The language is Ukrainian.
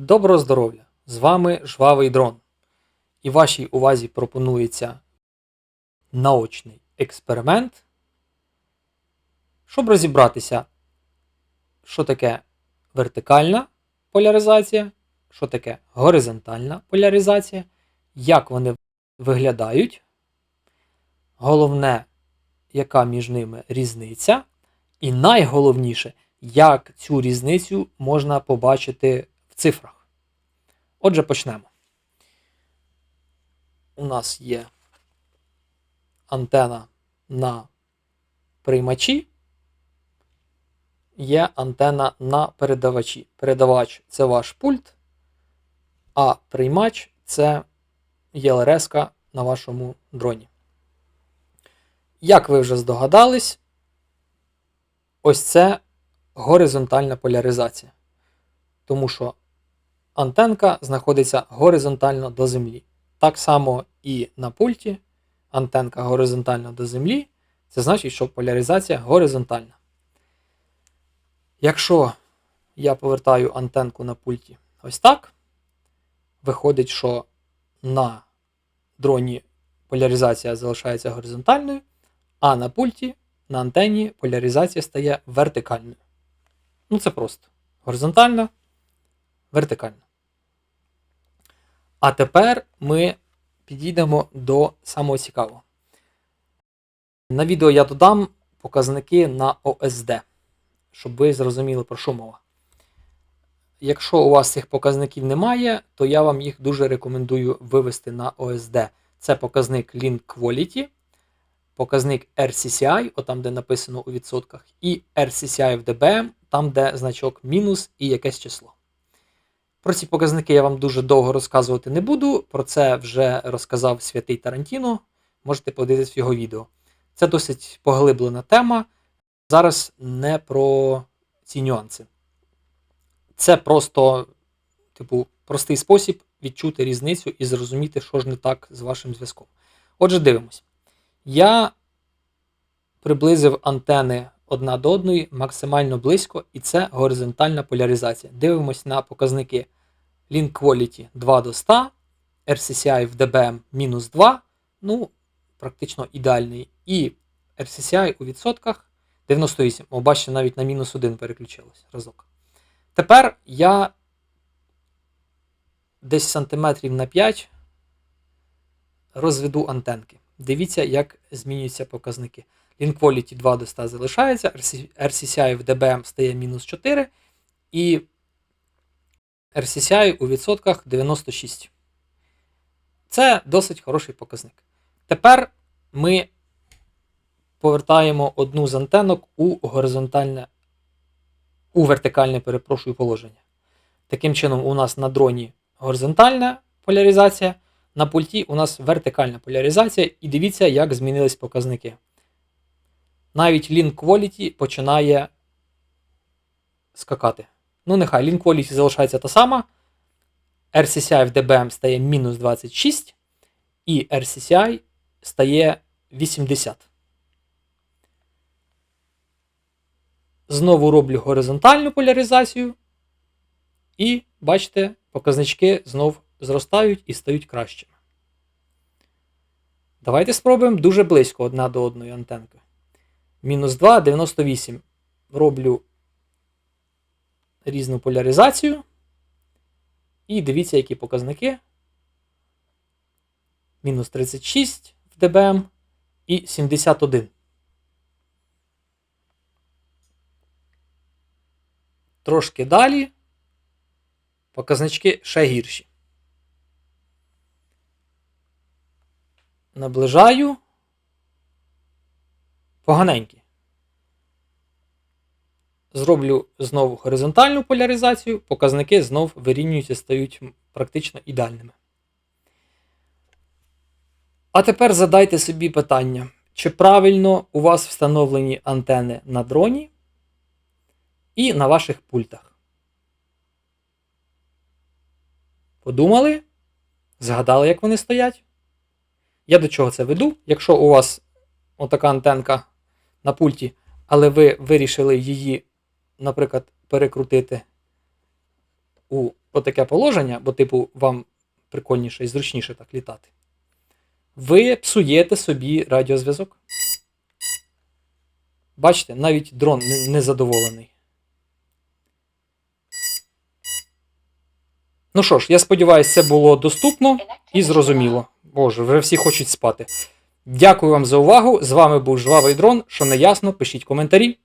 Доброго здоров'я! З вами Жвавий дрон. І вашій увазі пропонується наочний експеримент, щоб розібратися, що таке вертикальна поляризація, що таке горизонтальна поляризація, як вони виглядають. Головне, яка між ними різниця. І найголовніше, як цю різницю можна побачити цифрах. Отже, почнемо. У нас є антена на приймачі, є антена на передавачі. Передавач це ваш пульт, а приймач це ЄЛРС на вашому дроні. Як ви вже здогадались, ось це горизонтальна поляризація. Тому що антенка знаходиться горизонтально до землі. Так само і на пульті антенка горизонтально до землі. Це значить, що поляризація горизонтальна. Якщо я повертаю антенку на пульті ось так, виходить, що на дроні поляризація залишається горизонтальною, а на пульті на антенні поляризація стає вертикальною. Ну, це просто. Горизонтальна, вертикальна. А тепер ми підійдемо до самого цікавого. На відео я додам показники на ОСД, щоб ви зрозуміли, про що мова. Якщо у вас цих показників немає, то я вам їх дуже рекомендую вивести на ОСД. Це показник Link Quality, показник RCCI, отам, де написано у відсотках, і RCCI в dBm, там, де значок мінус і якесь число. Про ці показники я вам дуже довго розказувати не буду. Про це вже розказав святий Тарантіно. Можете подивитися в його відео. Це досить поглиблена тема. Зараз не про ці нюанси. Це просто, типу, простий спосіб відчути різницю і зрозуміти, що ж не так з вашим зв'язком. Отже, дивимось. Я приблизив антени одна до одної максимально близько, і це горизонтальна поляризація. Дивимось на показники Link Quality 2 до 100, RCCI в dBm мінус 2, ну, практично ідеальний. І RCCI у відсотках 98. О, бачите, навіть на мінус 1 переключилось разок. Тепер я десь сантиметрів на 5 розведу антенки. Дивіться, як змінюються показники. Link Quality 2 до 100 залишається, RCCI в dBm стає мінус 4, і RCCI у відсотках 96. Це досить хороший показник. Тепер ми повертаємо одну з антенок у горизонтальне, у вертикальне, перепрошую, положення. Таким чином, у нас на дроні горизонтальна поляризація, на пульті у нас вертикальна поляризація, і дивіться, як змінились показники. Навіть Link Quality починає скакати. Ну, нехай Link Quality залишається та сама. RCCI в dBm стає мінус 26, і RCCI стає 80. Знову роблю горизонтальну поляризацію. І, бачите, показнички знов зростають і стають кращими. Давайте спробуємо дуже близько одна до одної антенки. Мінус 2, 98. Роблю різну поляризацію. І дивіться, які показники. Мінус 36 в dBm і 71. Трошки далі. Показнички ще гірші. Наближаю. Поганенькі. Зроблю знову горизонтальну поляризацію, показники знов вирівнюються, стають практично ідеальними. А тепер задайте собі питання, чи правильно у вас встановлені антени на дроні і на ваших пультах. Подумали? Згадали, як вони стоять? Я до чого це веду? Якщо у вас отака антенка на пульті, але ви вирішили її, наприклад, перекрутити у отаке положення, бо, типу, вам прикольніше і зручніше так літати, ви псуєте собі радіозв'язок. Бачите, навіть дрон незадоволений. Ну що ж, я сподіваюся, це було доступно і зрозуміло. Боже, вже всі хочуть спати. Дякую вам за увагу. З вами був Жвавий Дрон. Що не ясно, пишіть коментарі.